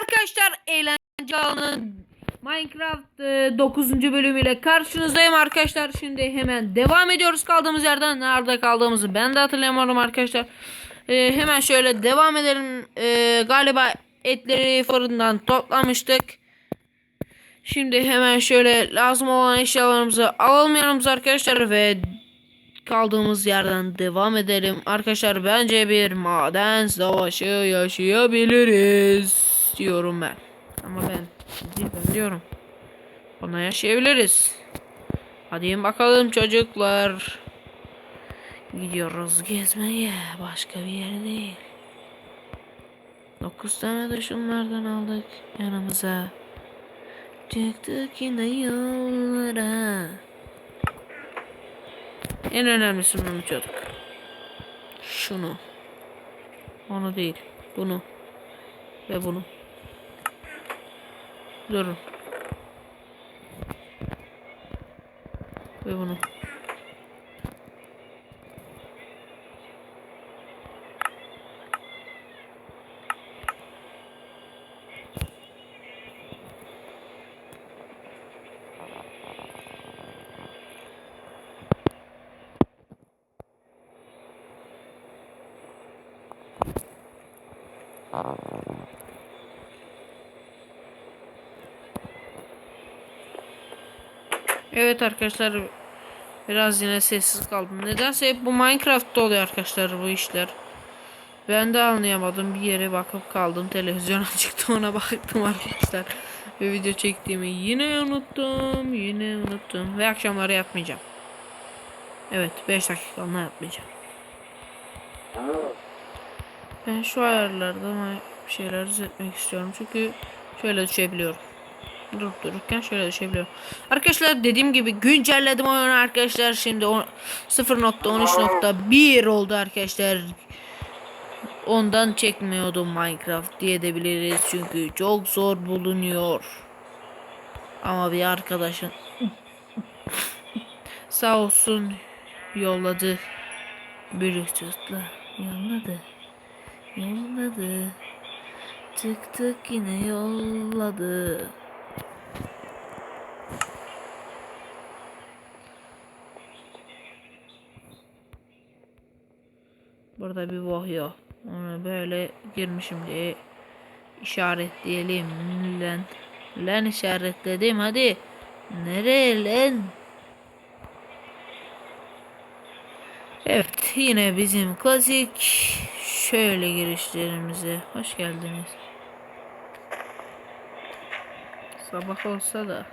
arkadaşlar eğlence alanı Minecraft 9. bölümüyle karşınızdayım arkadaşlar. Şimdi hemen devam ediyoruz kaldığımız yerden. Nerede kaldığımızı ben de hatırlayamadım arkadaşlar. E, hemen şöyle devam edelim. E, galiba etleri fırından toplamıştık. Şimdi hemen şöyle lazım olan eşyalarımızı alalım yanımıza arkadaşlar ve kaldığımız yerden devam edelim. Arkadaşlar bence bir maden savaşı yaşayabiliriz diyorum ben. Ama ben ben diyorum. Ona yaşayabiliriz. Hadi bakalım çocuklar. Gidiyoruz gezmeye. Başka bir yere değil. 9 tane de şunlardan aldık yanımıza. Çıktık yine yollara. En önemlisini unutuyorduk. Şunu. Onu değil. Bunu. Ve bunu. Durun. Ve bunu. Evet arkadaşlar biraz yine sessiz kaldım. Nedense hep bu Minecraft'ta oluyor arkadaşlar bu işler. Ben de anlayamadım. Bir yere bakıp kaldım. Televizyon çıktı ona baktım arkadaşlar. Ve video çektiğimi yine unuttum. Yine unuttum. Ve akşamları yapmayacağım. Evet 5 dakikalığına yapmayacağım. Ben şu ayarlarda bir şeyler düzeltmek istiyorum. Çünkü şöyle düşebiliyorum durup dururken şöyle düşebiliyorum. Arkadaşlar dediğim gibi güncelledim oyunu arkadaşlar. Şimdi 0.13.1 oldu arkadaşlar. Ondan çekmiyordum Minecraft diyebiliriz. Çünkü çok zor bulunuyor. Ama bir arkadaşım sağ olsun yolladı. Bluetooth'la yolladı. Yolladı. Tık tık yine yolladı. Burada bir boh yok. Onu böyle girmişim diye işaretleyelim. Lan. Lan işaretledim hadi. Nereye lan? Evet yine bizim klasik şöyle girişlerimize hoş geldiniz. Sabah olsa da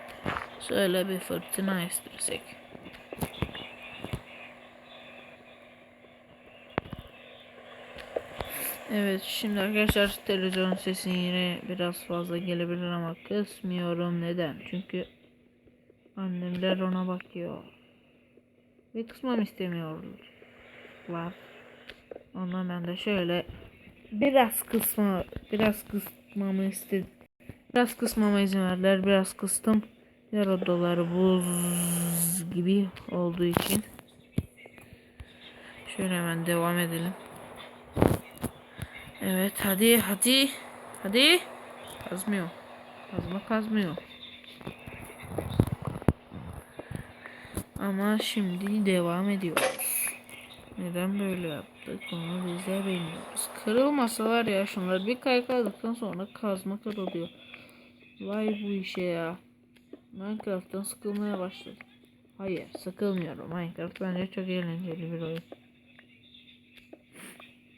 şöyle bir fırtına estirsek. Evet şimdi arkadaşlar televizyon sesi yine biraz fazla gelebilir ama kısmıyorum. Neden? Çünkü annemler ona bakıyor. Ve kısmam istemiyorlar. Ondan ben de şöyle biraz kısma biraz kısmamı istedim biraz kısmama izin verdiler. Biraz kıstım. Yer odaları buz gibi olduğu için. Şöyle hemen devam edelim Evet hadi hadi. Hadi. Kazmıyor. Kazma kazmıyor. Ama şimdi devam ediyoruz. Neden böyle yaptık onu biz de bilmiyoruz. Kırılmasa var ya şunlar bir kaykaladıktan sonra kazma kırılıyor. Vay bu işe ya. Minecraft'tan sıkılmaya başladım. Hayır sıkılmıyorum. Minecraft bence çok eğlenceli bir oyun.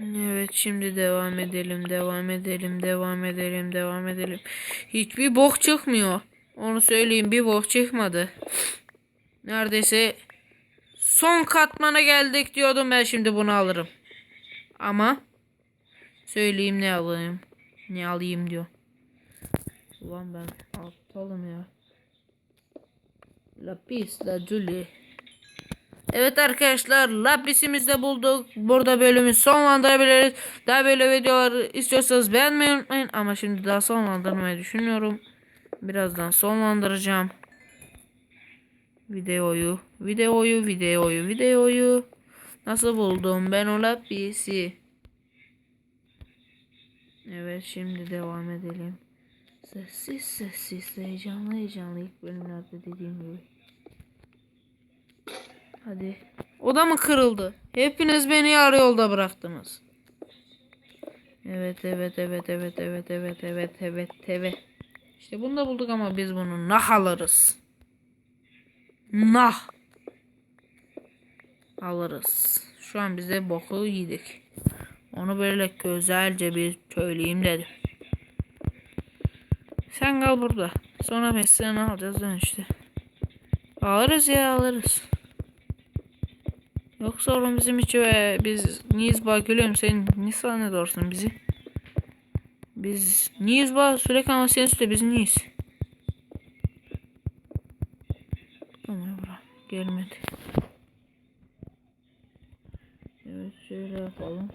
Evet şimdi devam edelim devam edelim devam edelim devam edelim. Hiçbir bok çıkmıyor. Onu söyleyeyim bir bok çıkmadı. Neredeyse son katmana geldik diyordum ben şimdi bunu alırım. Ama söyleyeyim ne alayım. Ne alayım diyor. Ulan ben aptalım ya. Lapis lazuli. Evet arkadaşlar lapisimizi de bulduk. Burada bölümü sonlandırabiliriz. Daha böyle videolar istiyorsanız beğenmeyi unutmayın. Ama şimdi daha sonlandırmayı düşünüyorum. Birazdan sonlandıracağım. Videoyu, videoyu, videoyu, videoyu. Nasıl buldum ben o lapisi? Evet şimdi devam edelim. Sessiz sessiz heyecanlı heyecanlı ilk bölümlerde dediğim gibi. Hadi. O da mı kırıldı? Hepiniz beni yarı yolda bıraktınız. Evet evet evet evet evet evet evet evet evet. İşte bunu da bulduk ama biz bunu nah alırız. Nah. Alırız. Şu an bize boku yedik. Onu böyle güzelce bir söyleyeyim dedim. Sen kal burada. Sonra mesleğini alacağız dönüşte. Alırız ya alırız. Yoksa oğlum bizim içi ve biz niyiz bak gülüyorum sen ne zannediyorsun bizi? Biz niyiz bak sürekli ama sen üstte biz niyiz? Tamam bura gelmedi. Evet şöyle yapalım.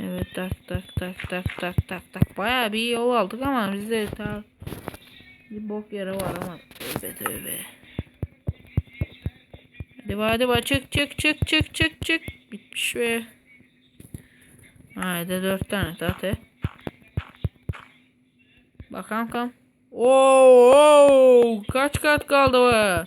Evet tak tak tak tak tak tak tak bayağı bir yol aldık ama bizde ta bir bok yeri var ama tövbe tövbe. Hadi be, hadi be. çık çık çık çık çık çık. Bitmiş be. Haydi dört tane zaten. Bakalım kam. Oo, oo, kaç kat kaldı be?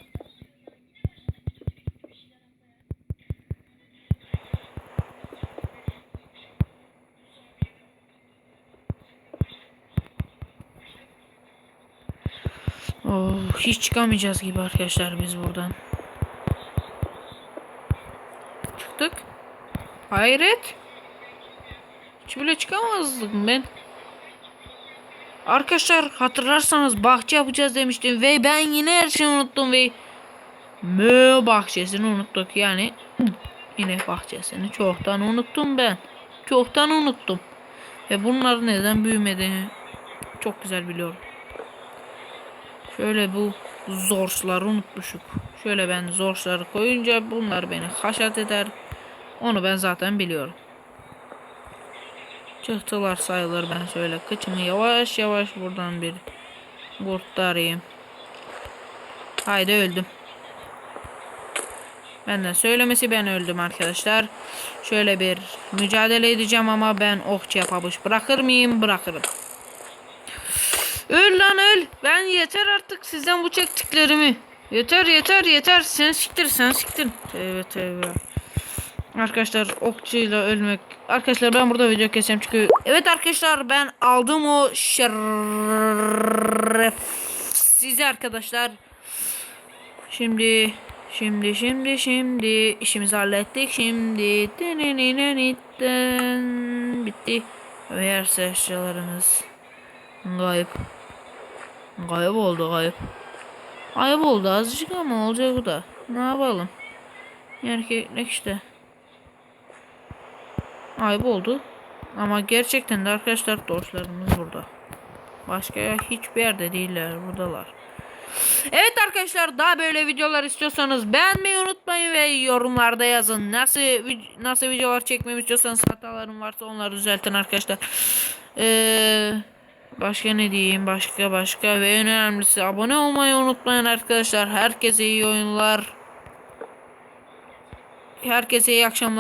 Oh, hiç çıkamayacağız gibi arkadaşlar biz buradan. Çıktık. Hayret. Hiç bile çıkamazdım ben. Arkadaşlar hatırlarsanız bahçe yapacağız demiştim ve ben yine her şeyi unuttum ve mö bahçesini unuttuk yani yine bahçesini çoktan unuttum ben. Çoktan unuttum. Ve bunların neden büyümediğini çok güzel biliyorum. Şöyle bu zorsları unutmuşuk. Şöyle ben zorsları koyunca bunlar beni haşat eder. Onu ben zaten biliyorum. Çıktılar sayılır ben şöyle kıçımı yavaş yavaş buradan bir kurtarayım. Haydi öldüm. Benden söylemesi ben öldüm arkadaşlar. Şöyle bir mücadele edeceğim ama ben okçuya pabuç bırakır mıyım? Bırakırım. Öl lan öl. Ben yeter artık sizden bu çektiklerimi. Yeter yeter yeter. Sen siktir sen siktir. Tövbe tövbe. Arkadaşlar okçuyla ölmek. Arkadaşlar ben burada video keseceğim çünkü. Evet arkadaşlar ben aldım o şeref sizi arkadaşlar. Şimdi şimdi şimdi şimdi işimizi hallettik. Şimdi bitti. Her eşyalarımız Gayip. Gayip oldu gayip. Ayıp oldu azıcık ama olacak bu da. Ne yapalım? Erkeklik işte. Ayıp oldu. Ama gerçekten de arkadaşlar dostlarımız burada. Başka hiçbir yerde değiller. Buradalar. Evet arkadaşlar daha böyle videolar istiyorsanız beğenmeyi unutmayın ve yorumlarda yazın. Nasıl nasıl videolar çekmemi istiyorsanız hatalarım varsa onları düzeltin arkadaşlar. Eee Başka ne diyeyim başka başka ve en önemlisi abone olmayı unutmayın arkadaşlar. Herkese iyi oyunlar. Herkese iyi akşamlar.